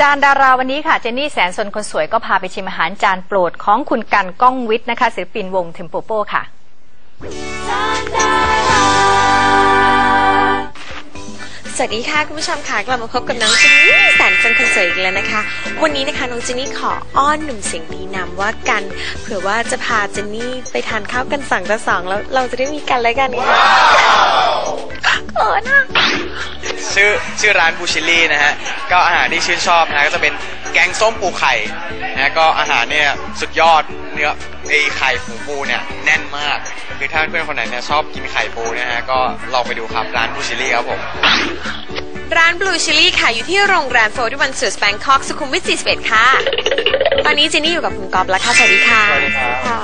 จานดาราวันนี้ค่ะ เจนนี่แสนสนคนสวยก็พาไปชิมอาหารจานโปรดของคุณกันก้องวิทย์นะคะศิลปินวงเทมโปโปค่ะสวัสดีค่ะคุณผู้ชมค่ะกลับมาพบกับน้องเจนนี่แสนเป็นคนสวยอีกแล้วนะคะ วันนี้นะคะน้องเจนนี่ขออ้อนหนุ่มเสียงดีนำว่ากันเผื่อว่าจะพาเจนนี่ไปทานข้าวกันสั่งต่อสองแล้วเราจะได้มีกันและกันค่ะเขินอะ ชื่อชื่อร้านบูชิลี่นะฮะก็อาหารที่ชื่นชอบนะฮะก็จะเป็นแกงส้มปูไข่นะฮะก็อาหารเนี่ยสุดยอดเนื้อไอไข่ปูปูเนี่ยแน่นมากคือถ้าเพื่อนคนไหนเนี่ยชอบกินไข่ปูเนะฮะก็ลองไปดูครับร้านบูชิลี่ครับผมร้านบลูชิลี่ค่ะอยู่ที่โรงแรมโฟร์ที่วันสือสแบงคอกสุขุมวิท41ค่ะ อนนี้เจนนี่อยู่กับคุณกอบแล้วค่ะสวัสดีค่ะสวัสดีครับ ค่ะ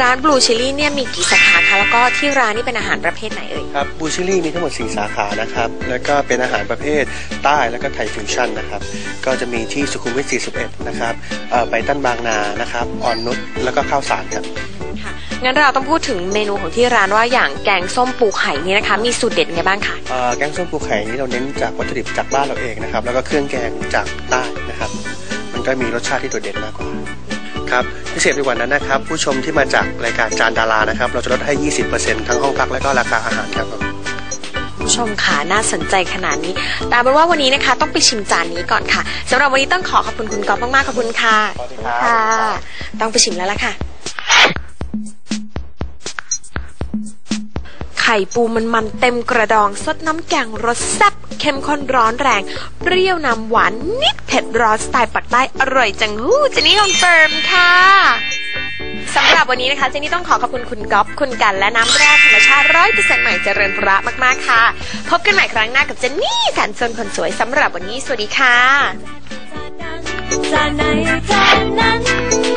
ร้านบลูชิลี่เนี่ยมีกี่สาขาคะแล้วก็ที่ร้านนี่เป็นอาหารประเภทไหนเอ่ย ครับบูชิลี่มีทั้งหมด 4 สาขานะครับ แล้วก็เป็นอาหารประเภทใต้แล้วก็ไทยฟิวชั่นนะครับ ก็จะมีที่สุขุมวิท 41 นะครับเอ่อไปตั้นบางนานะครับอ่อนนุชแล้วก็ข้าวสารครับ ค่ะ งั้นเราต้องพูดถึงเมนูของที่ร้านว่าอย่างแกงส้มปูไข่นี่นะคะ มีสูตรเด็ดไงบ้างคะ เอ่อแกงส้มปูไข่นี้เราเน้นจากวัตถุดิบจากบ้านเราเองนะครับ แล้วก็เครื่องแกงจากใต้นะครับมัน ก็มีรสชาติที่โดดเด่นมากกว่าครับพิเศษไปกว่านั้นนะครับ ผู้ชมที่มาจากรายการจานดารานะครับ เราจะลดให้ 20%ทั้งห้องพักและก็ราคาอาหารครับผมผู้ชมค่ะน่าสนใจขนาดนี้แต่เอาเป็นว่าวันนี้นะคะ ต้องไปชิมจานนี้ก่อนค่ะสำหรับวันนี้ต้องขอขอบคุณคุณก๊อฟมากๆขอบคุณค่ะสวัสดีครับค่ะต้องไปชิมแล้วล่ะค่ะ ไข่ปูมันมันๆเต็มกระดองสดน้ำแกงรสแซ่บ เข้มข้นร้อนแรง เปรี้ยวนำหวานนิดเผ็ดร้อนสไตล์ปักใต้อร่อยจังหู้เจนนี่คอนเฟิร์มค่ะสำหรับวันนี้นะคะเจนี่ต้องขอขอบคุณคุณก๊อฟคุณกันและน้ำแร่ธรรมชาติร้อยเปอร์เซ็นต์ใหม่เจริญพระมากๆค่ะ พบกันใหม่ครั้งหน้ากับเจนนี่แสนสนคนสวยสำหรับวันนี้สวัสดีค่ะจานไหนจานนั้น